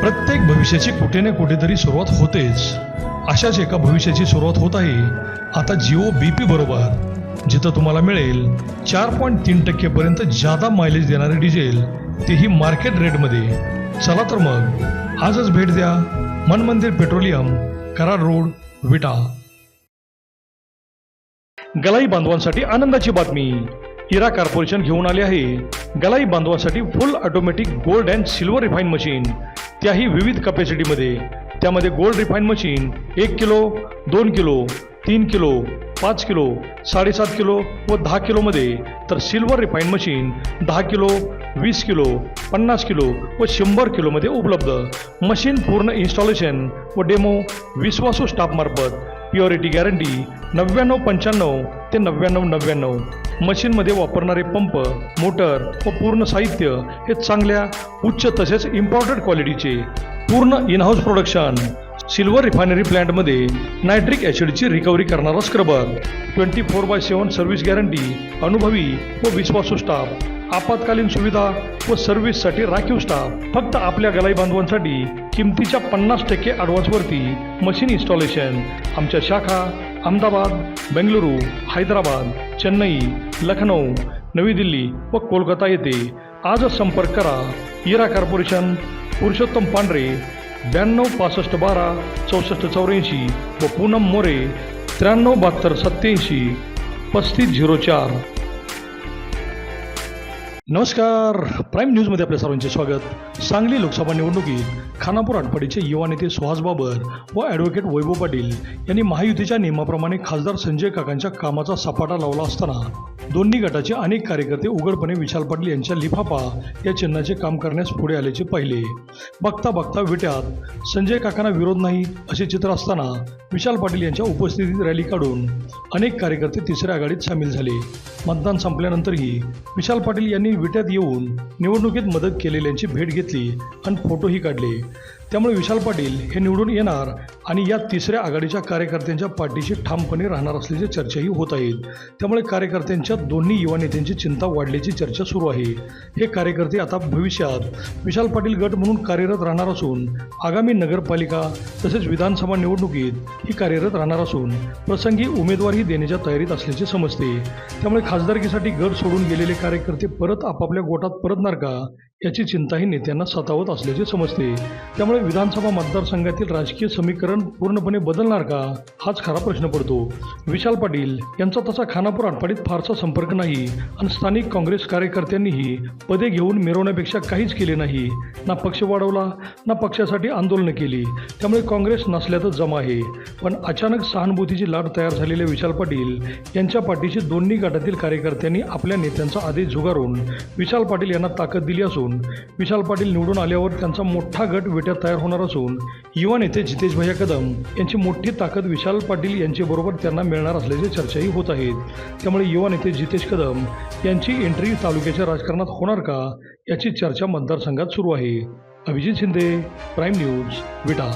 प्रत्येक भविष्याची कुठे ना कुठेतरी सुरुवात होतेच. अशाच एका भविष्याची सुरुवात होत आहे. आता जिओ बी पी बरोबर. जिथं तुम्हाला मिळेल चार पॉईंट तीन टक्केपर्यंत जादा मायलेज देणारे डिझेल तेही मार्केट रेटमध्ये चला तर मग आजच भेट द्या मन मंदिर पेट्रोलियम कराड रोड विटा. गलाई बांधवांसाठी आनंदाची बातमी. इरा कॉर्पोरेशन घेऊन आले आहे. गलाई बांधवांसाठी full automatic gold and silver refine machine त्याही विविध कपॅसिटीमध्ये त्यामध्ये गोल्ड रिफाईन मशीन एक किलो दोन किलो तीन किलो पाच किलो साडेसात किलो व दहा किलोमध्ये तर सिल्वर रिफाईन मशीन दहा किलो वीस किलो पन्नास किलो व शंभर किलोमध्ये उपलब्ध. मशीन पूर्ण इन्स्टॉलेशन व डेमो विश्वासू स्टाफमार्फत प्युअरिटी गॅरंटी नव्याण्णव पंच्याण्णव ते नव्याण्णव नव्याण्णव. मशीनमध्ये वापरणारे पंप मोटर व पूर्ण साहित्य हे चांगल्या उच्च तसेच इम्पॉर्टंट क्वालिटीचे पूर्ण in house production silver refinery प्लॅन्टमध्ये nitric ॲसिडची रिकव्हरी करणारा scrubber. Twenty four by seven service guarantee अनुभवी व विश्वासू स्टाफ. आपत्कालीन सुविधा व सर्व्हिससाठी राखीव स्टाफ. फक्त आपल्या गलाई बांधवांसाठी किमतीच्या पन्नास टक्के ॲडव्हान्सवरती मशीन इन्स्टॉलेशन आमच्या शाखा अहमदाबाद बेंगलुरू हैदराबाद चेन्नई लखनौ नवी दिल्ली व कोलकाता येथे. आजच संपर्क करा. इरा कॉर्पोरेशन पुरुषोत्तम पांढरे. ब्याण्णव पासष्ट बारा चौसष्ट चौऱ्याऐंशी व पूनम मोरे त्र्याण्णव बहात्तर सत्याऐंशी पस्तीस झिरो चार. नमस्कार. प्राईम न्यूजमध्ये आपल्या सर्वांचे स्वागत. सांगली लोकसभा निवडणुकीत खानापूर आटपाडीचे युवा नेते सुहास बाबर व ॲडव्होकेट वैभव पाटील यांनी महायुतीच्या नियमाप्रमाणे खासदार संजय काकांच्या कामाचा सपाटा लावला असताना दोन्ही गटाचे अनेक कार्यकर्ते उघडपणे विशाल पाटील यांच्या लिफाफा या चिन्हाचे काम करण्यास पुढे आल्याचे पाहिले. बघता बघता विट्यात संजय काकांना विरोध नाही असे चित्र असताना विशाल पाटील यांच्या उपस्थितीत रॅली काढून अनेक कार्यकर्ते तिसऱ्या आघाडीत सामील झाले. मतदान संपल्यानंतरही विशाल पाटील यांनी विट्यात येऊन निवडणुकीत मदत केलेल्यांची भेट घेतली आणि फोटोही काढले. त्यामुळे विशाल पाटील हे निवडून येणार आणि या तिसऱ्या आघाडीच्या कार्यकर्त्यांच्या पाठीशी ठामपणे राहणार असल्याची चर्चाही होत आहेत त्यामुळे कार्यकर्त्यांच्या दोन्ही युवा नेत्यांची चिंता वाढल्याची चर्चा सुरू आहे. हे कार्यकर्ते आता भविष्यात विशाल पाटील गट म्हणून कार्यरत राहणार असून आगामी नगरपालिका तसेच विधानसभा निवडणुकीत ही कार्यरत राहणार असून प्रसंगी उमेदवारही देण्याच्या तयारीत असल्याचे समजते. त्यामुळे खासदारकीसाठी गट सोडून गेलेले कार्यकर्ते परत आपापल्या गोटात परतणार का? याची चिंताही नेत्यांना सतावत असल्याचे समजते. त्यामुळे विधानसभा मतदारसंघातील राजकीय समीकरण पूर्णपणे बदलणार का? हाच खरा प्रश्न पडतो. विशाल पाटील यांचा तसा खानापूर आटपाडीत फारसा संपर्क नाही आणि स्थानिक काँग्रेस कार्यकर्त्यांनीही पदे घेऊन मिरवण्यापेक्षा काहीच केले नाही. ना पक्ष वाढवला ना पक्षासाठी आंदोलनं केली. त्यामुळे काँग्रेस नसल्यातच जमा आहे. पण अचानक सहानुभूतीची लाट तयार झालेले विशाल पाटील यांच्या पाठीशी दोन्ही गटातील कार्यकर्त्यांनी आपल्या नेत्यांचा आदेश झुगारून विशाल पाटील यांना ताकद दिली असून असून विशाल पाटील निवडून आल्यावर त्यांचा मोठा गट विट्यात तयार होणार असून युवा नेते जितेश भैया कदम यांची मोठी ताकद विशाल पाटील यांच्याबरोबर त्यांना मिळणार असल्याची चर्चाही होत आहेत. त्यामुळे युवा नेते जितेश कदम यांची एंट्री तालुक्याच्या राजकारणात होणार का याची चर्चा मतदारसंघात सुरू आहे. Abhijit Shinde prime news Vita.